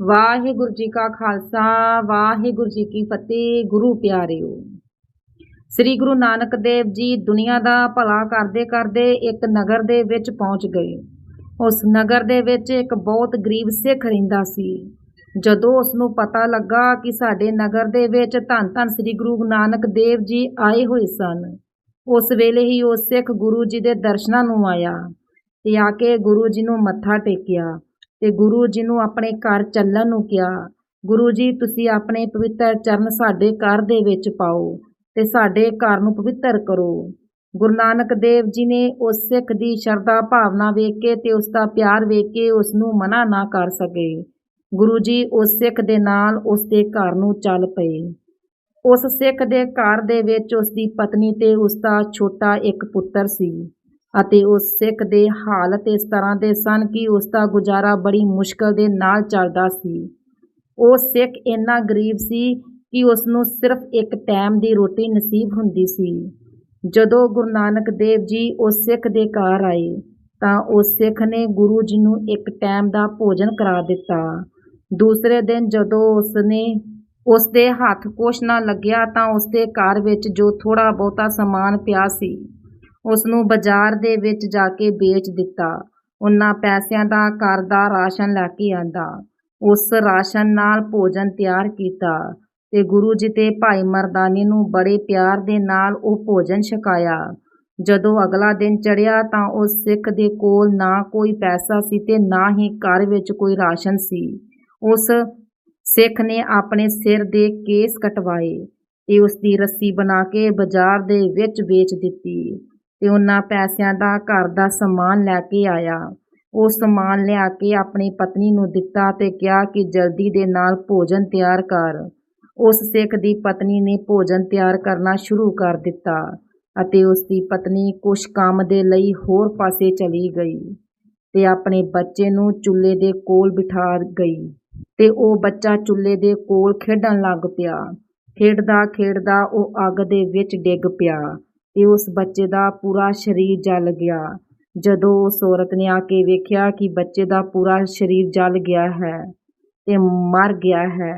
ਵਾਹਿਗੁਰੂ ਜੀ ਕਾ ਖਾਲਸਾ, ਵਾਹਿਗੁਰੂ ਜੀ ਕੀ ਫਤਿਹ, ਗੁਰੂ ਪਿਆਰਿਓ। ਸ੍ਰੀ ਗੁਰੂ ਨਾਨਕ ਦੇਵ ਜੀ ਦੁਨੀਆ ਦਾ ਭਲਾ ਕਰਦੇ ਕਰਦੇ ਇੱਕ ਨਗਰ ਦੇ ਵਿੱਚ ਪਹੁੰਚ ਗਏ। ਉਸ ਨਗਰ ਦੇ ਵਿੱਚ ਇੱਕ ਬਹੁਤ ਗਰੀਬ ਸਿੱਖ ਰਹਿੰਦਾ ਸੀ। ਜਦੋਂ ਉਸ ਨੂੰ ਪਤਾ ਲੱਗਾ ਕਿ ਸਾਡੇ ਨਗਰ ਦੇ ਵਿੱਚ ਧੰਨ ਧੰਨ ਸ੍ਰੀ ਗੁਰੂ ਨਾਨਕ ਦੇਵ ਜੀ ਆਏ ਹੋਏ ਸਨ, ਉਸ ਵੇਲੇ ਹੀ ਉਹ ਸਿੱਖ ਗੁਰੂ ਜੀ ਦੇ ਦਰਸ਼ਨਾਂ ਨੂੰ ਆਇਆ ਤੇ ਆ ਕੇ ਗੁਰੂ ਜੀ ਨੂੰ ਮੱਥਾ ਟੇਕਿਆ। ਤੇ ਗੁਰੂ ਜੀ ਨੂੰ ਆਪਣੇ ਘਰ ਚੱਲਣ ਨੂੰ ਕਿਹਾ। ਗੁਰੂ ਜੀ, ਤੁਸੀਂ ਆਪਣੇ ਪਵਿੱਤਰ ਚਰਨ ਸਾਡੇ ਘਰ ਦੇ ਵਿੱਚ ਪਾਓ ਤੇ ਸਾਡੇ ਘਰ ਨੂੰ ਪਵਿੱਤਰ ਕਰੋ। ਗੁਰੂ ਨਾਨਕ ਦੇਵ ਜੀ ਨੇ ਉਸ ਸਿੱਖ ਦੀ ਸ਼ਰਧਾ ਭਾਵਨਾ ਵੇਖ ਕੇ ਤੇ ਉਸ ਦਾ ਪਿਆਰ ਵੇਖ ਕੇ ਉਸ ਨੂੰ ਮਨਾ ਨਾ ਕਰ ਸਕੇ। ਗੁਰੂ ਜੀ ਉਸ ਸਿੱਖ ਦੇ ਨਾਲ ਉਸ ਦੇ ਘਰ ਨੂੰ ਚੱਲ ਪਏ। ਉਸ ਸਿੱਖ ਦੇ ਘਰ ਦੇ ਵਿੱਚ ਉਸ ਦੀ ਪਤਨੀ ਤੇ ਉਸ ਦਾ ਛੋਟਾ ਇੱਕ ਪੁੱਤਰ ਸੀ। ਅਤੇ ਉਸ ਸਿੱਖ ਦੇ ਹਾਲਤ ਇਸ ਤਰ੍ਹਾਂ ਦੇ ਸਨ ਕਿ ਉਸ ਦਾ ਗੁਜ਼ਾਰਾ ਬੜੀ ਮੁਸ਼ਕਲ ਦੇ ਨਾਲ ਚੱਲਦਾ ਸੀ। ਉਹ ਸਿੱਖ ਇੰਨਾ ਗਰੀਬ ਸੀ ਕਿ ਉਸ ਨੂੰ ਸਿਰਫ ਇੱਕ ਟਾਈਮ ਦੀ ਰੋਟੀ ਨਸੀਬ ਹੁੰਦੀ ਸੀ। ਜਦੋਂ ਗੁਰੂ ਨਾਨਕ ਦੇਵ ਜੀ ਉਸ ਸਿੱਖ ਦੇ ਘਰ ਆਏ, ਤਾਂ ਉਸ ਸਿੱਖ ਨੇ ਗੁਰੂ ਜੀ ਨੂੰ ਇੱਕ ਟਾਈਮ ਦਾ ਭੋਜਨ ਕਰਾ ਦਿੱਤਾ। ਦੂਸਰੇ ਦਿਨ ਜਦੋਂ ਉਸ ਨੇ ਉਸ ਦੇ ਹੱਥ ਕੁਛ ਨਾ ਲੱਗਿਆ, ਤਾਂ ਉਸ ਦੇ ਘਰ ਵਿੱਚ ਜੋ ਥੋੜਾ ਬਹੁਤਾ ਸਮਾਨ ਪਿਆ ਸੀ ਉਸ ਨੂੰ ਬਾਜ਼ਾਰ ਦੇ ਵਿੱਚ ਜਾ ਕੇ ਵੇਚ ਦਿੱਤਾ। ਉਹਨਾਂ ਪੈਸਿਆਂ ਦਾ ਘਰ ਦਾ ਰਾਸ਼ਨ ਲੈ ਕੇ ਆਂਦਾ। ਉਸ ਰਾਸ਼ਨ ਨਾਲ ਭੋਜਨ ਤਿਆਰ ਕੀਤਾ ਤੇ ਗੁਰੂ ਜੀ ਤੇ ਭਾਈ ਮਰਦਾਨੇ ਨੂੰ ਬੜੇ ਪਿਆਰ ਦੇ ਨਾਲ ਉਹ ਭੋਜਨ ਛਕਾਇਆ। ਜਦੋਂ ਅਗਲਾ ਦਿਨ ਚੜਿਆ ਤਾਂ ਉਸ ਸਿੱਖ ਦੇ ਕੋਲ ਨਾ ਕੋਈ ਪੈਸਾ ਸੀ ਤੇ ਨਾ ਹੀ ਘਰ ਵਿੱਚ ਕੋਈ ਰਾਸ਼ਨ ਸੀ। ਉਸ ਸਿੱਖ ਨੇ ਆਪਣੇ ਸਿਰ ਦੇ ਕੇਸ ਕਟਵਾਏ ਤੇ ਉਸ ਦੀ ਰੱਸੀ ਬਣਾ ਕੇ ਬਾਜ਼ਾਰ ਦੇ ਵਿੱਚ ਵੇਚ ਦਿੱਤੀ। ਤੇ ਉਹਨਾਂ ਪੈਸਿਆਂ ਦਾ ਘਰ ਦਾ ਸਮਾਨ ਲੈ ਕੇ ਆਇਆ। ਉਹ ਸਮਾਨ ਲਿਆ ਕੇ ਆਪਣੀ ਪਤਨੀ ਨੂੰ ਦਿੱਤਾ ਤੇ ਕਿਹਾ ਕਿ ਜਲਦੀ ਦੇ ਨਾਲ ਭੋਜਨ ਤਿਆਰ ਕਰ। ਉਸ ਸਿੱਖ ਦੀ ਪਤਨੀ ਨੇ ਭੋਜਨ ਤਿਆਰ ਕਰਨਾ ਸ਼ੁਰੂ ਕਰ ਦਿੱਤਾ ਅਤੇ ਉਸ ਦੀ ਪਤਨੀ ਕੁਛ ਕੰਮ ਦੇ ਲਈ ਹੋਰ ਪਾਸੇ ਚਲੀ ਗਈ ਤੇ ਆਪਣੇ ਬੱਚੇ ਨੂੰ ਚੁੱਲ੍ਹੇ ਦੇ ਕੋਲ ਬਿਠਾ ਗਈ ਤੇ ਉਹ ਬੱਚਾ ਚੁੱਲ੍ਹੇ ਦੇ ਕੋਲ ਖੇਡਣ ਲੱਗ ਪਿਆ। ਖੇਡਦਾ ਖੇਡਦਾ ਉਹ ਅੱਗ ਦੇ ਵਿੱਚ ਡਿੱਗ ਪਿਆ। ਤੇ ਉਸ ਬੱਚੇ ਦਾ ਪੂਰਾ ਸਰੀਰ ਜਲ ਗਿਆ। ਜਦੋਂ ਉਸ ਔਰਤ ਨੇ ਆ ਕੇ ਵੇਖਿਆ ਕਿ ਬੱਚੇ ਦਾ ਪੂਰਾ ਸਰੀਰ ਜਲ ਗਿਆ ਹੈ ਤੇ ਮਰ ਗਿਆ ਹੈ,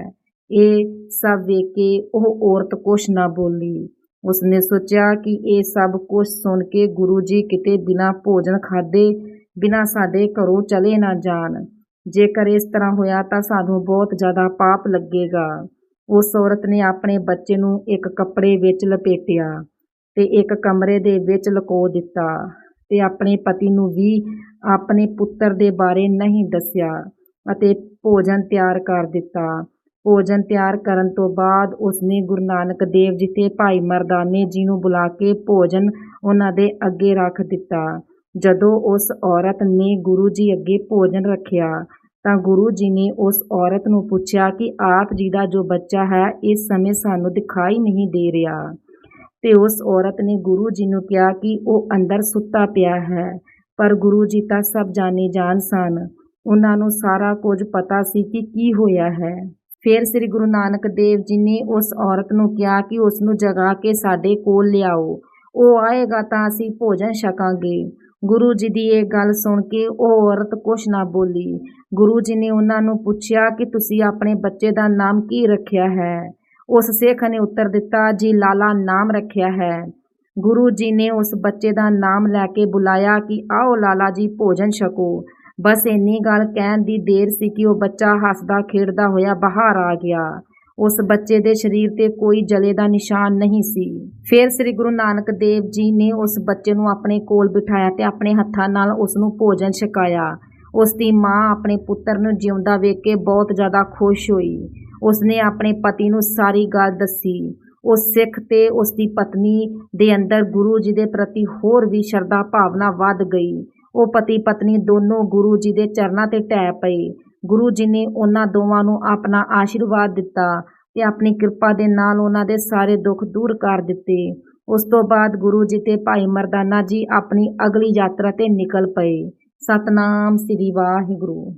ਇਹ ਸਭ ਵੇਖ ਕੇ ਉਹ ਔਰਤ ਕੁਛ ਨਾ ਬੋਲੀ। ਉਸਨੇ ਸੋਚਿਆ ਕਿ ਇਹ ਸਭ ਕੁਝ ਸੁਣ ਕੇ ਗੁਰੂ ਜੀ ਕਿਤੇ ਬਿਨਾ ਭੋਜਨ ਖਾਦੇ ਬਿਨਾ ਸਾਡੇ ਘਰੋਂ ਚਲੇ ਨਾ ਜਾਣ। ਜੇਕਰ ਇਸ ਤਰ੍ਹਾਂ ਹੋਇਆ ਤਾਂ ਸਾਨੂੰ ਬਹੁਤ ਜ਼ਿਆਦਾ ਪਾਪ ਲੱਗੇਗਾ। ਉਸ ਔਰਤ ਨੇ ਆਪਣੇ ਬੱਚੇ ਨੂੰ ਇੱਕ ਕੱਪੜੇ ਵਿੱਚ ਲਪੇਟਿਆ। ਤੇ ਇੱਕ ਕਮਰੇ ਦੇ ਵਿੱਚ ਲਕੋ ਦਿੱਤਾ ਤੇ ਆਪਣੇ ਪਤੀ ਨੂੰ ਵੀ ਆਪਣੇ ਪੁੱਤਰ ਦੇ ਬਾਰੇ ਨਹੀਂ ਦੱਸਿਆ ਅਤੇ ਭੋਜਨ ਤਿਆਰ ਕਰ ਦਿੱਤਾ। ਭੋਜਨ ਤਿਆਰ ਕਰਨ ਤੋਂ ਬਾਅਦ ਉਸਨੇ ਗੁਰੂ ਨਾਨਕ ਦੇਵ ਜੀ ਤੇ ਭਾਈ ਮਰਦਾਨੇ ਜੀ ਨੂੰ ਬੁਲਾ ਕੇ ਭੋਜਨ ਉਹਨਾਂ ਦੇ ਅੱਗੇ ਰੱਖ ਦਿੱਤਾ। ਜਦੋਂ ਉਸ ਔਰਤ ਨੇ ਗੁਰੂ ਜੀ ਅੱਗੇ ਭੋਜਨ ਰੱਖਿਆ ਤਾਂ ਗੁਰੂ ਜੀ ਨੇ ਉਸ ਔਰਤ ਨੂੰ ਪੁੱਛਿਆ ਕਿ ਆਪ ਜੀ ਦਾ ਜੋ ਬੱਚਾ ਹੈ, ਇਸ ਸਮੇਂ ਸਾਨੂੰ ਦਿਖਾਈ ਨਹੀਂ ਦੇ ਰਿਹਾ। ਤੇ ਉਸ ਔਰਤ ਨੇ ਗੁਰੂ ਜੀ ਨੂੰ ਕਿਹਾ ਕਿ ਉਹ ਅੰਦਰ ਸੁੱਤਾ ਪਿਆ ਹੈ, ਪਰ ਗੁਰੂ ਜੀ ਤਾਂ ਸਭ ਜਾਣੇ ਜਾਣ ਸਨ। ਉਹਨਾਂ ਨੂੰ ਸਾਰਾ ਕੁਝ ਪਤਾ ਸੀ ਕਿ ਕੀ ਹੋਇਆ ਹੈ। ਫਿਰ ਸ੍ਰੀ ਗੁਰੂ ਨਾਨਕ ਦੇਵ ਜੀ ਨੇ ਉਸ ਔਰਤ ਨੂੰ ਕਿਹਾ ਕਿ ਉਸ ਨੂੰ ਜਗਾ ਕੇ ਸਾਡੇ ਕੋਲ ਲਿਆਓ। ਉਹ ਆਏਗਾ ਤਾਂ ਅਸੀਂ ਭੋਜਨ ਛਕਾਂਗੇ। ਗੁਰੂ ਜੀ ਦੀ ਇਹ ਗੱਲ ਸੁਣ ਕੇ ਉਹ ਔਰਤ ਕੁਛ ਨਾ ਬੋਲੀ। ਗੁਰੂ ਜੀ ਨੇ ਉਹਨਾਂ ਨੂੰ ਪੁੱਛਿਆ ਕਿ ਤੁਸੀਂ ਆਪਣੇ ਬੱਚੇ ਦਾ ਨਾਮ ਕੀ ਰੱਖਿਆ ਹੈ? ਉਸ ਸਿੱਖ ਨੇ ਉੱਤਰ ਦਿੱਤਾ, ਜੀ ਲਾਲਾ ਨਾਮ ਰੱਖਿਆ ਹੈ। ਗੁਰੂ ਜੀ ਨੇ ਉਸ ਬੱਚੇ ਦਾ ਨਾਮ ਲੈ ਕੇ ਬੁਲਾਇਆ ਕਿ ਆਓ ਲਾਲਾ ਜੀ ਭੋਜਨ ਛਕੋ। ਬਸ ਇੰਨੀ ਗੱਲ ਕਹਿਣ ਦੀ ਦੇਰ ਸੀ ਕਿ ਉਹ ਬੱਚਾ ਹੱਸਦਾ, ਖੇਡਦਾ ਹੋਇਆ ਬਾਹਰ ਆ ਗਿਆ। ਉਸ ਬੱਚੇ ਦੇ ਸਰੀਰ ਤੇ ਕੋਈ ਜਲੇ ਦਾ ਨਿਸ਼ਾਨ ਨਹੀਂ ਸੀ। ਫਿਰ ਸ੍ਰੀ ਗੁਰੂ ਨਾਨਕ ਦੇਵ ਜੀ ਨੇ ਉਸ ਬੱਚੇ ਨੂੰ ਆਪਣੇ ਕੋਲ ਬਿਠਾਇਆ ਤੇ ਆਪਣੇ ਹੱਥਾਂ ਨਾਲ ਉਸ ਨੂੰ ਭੋਜਨ ਛਕਾਇਆ। ਉਸ ਦੀ ਮਾਂ ਆਪਣੇ ਪੁੱਤਰ ਨੂੰ ਜਿਉਂਦਾ ਵੇਖ ਕੇ ਬਹੁਤ ਜ਼ਿਆਦਾ ਖੁਸ਼ ਹੋਈ। ਉਸਨੇ ਆਪਣੇ ਪਤੀ ਨੂੰ ਸਾਰੀ ਗੱਲ ਦੱਸੀ। ਉਹ ਸਿੱਖ ਤੇ ਉਸ ਦੀ ਪਤਨੀ ਦੇ ਅੰਦਰ ਗੁਰੂ ਜੀ ਦੇ ਪ੍ਰਤੀ ਹੋਰ ਵੀ ਸ਼ਰਧਾ ਭਾਵਨਾ ਵੱਧ ਗਈ। ਉਹ ਪਤੀ ਪਤਨੀ ਦੋਨੋਂ ਗੁਰੂ ਜੀ ਦੇ ਚਰਨਾਂ ਤੇ ਟਹਿ ਪਏ। ਗੁਰੂ ਜੀ ਨੇ ਉਹਨਾਂ ਦੋਵਾਂ ਨੂੰ ਆਪਣਾ ਆਸ਼ੀਰਵਾਦ ਦਿੱਤਾ ਤੇ ਆਪਣੀ ਕਿਰਪਾ ਦੇ ਨਾਲ ਉਹਨਾਂ ਦੇ ਸਾਰੇ ਦੁੱਖ ਦੂਰ ਕਰ ਦਿੱਤੇ। ਉਸ ਤੋਂ ਬਾਅਦ ਗੁਰੂ ਜੀ ਤੇ ਭਾਈ ਮਰਦਾਨਾ ਜੀ ਆਪਣੀ ਅਗਲੀ ਯਾਤਰਾ ਤੇ ਨਿਕਲ ਪਏ। ਸਤਨਾਮ ਸ੍ਰੀ ਵਾਹਿਗੁਰੂ।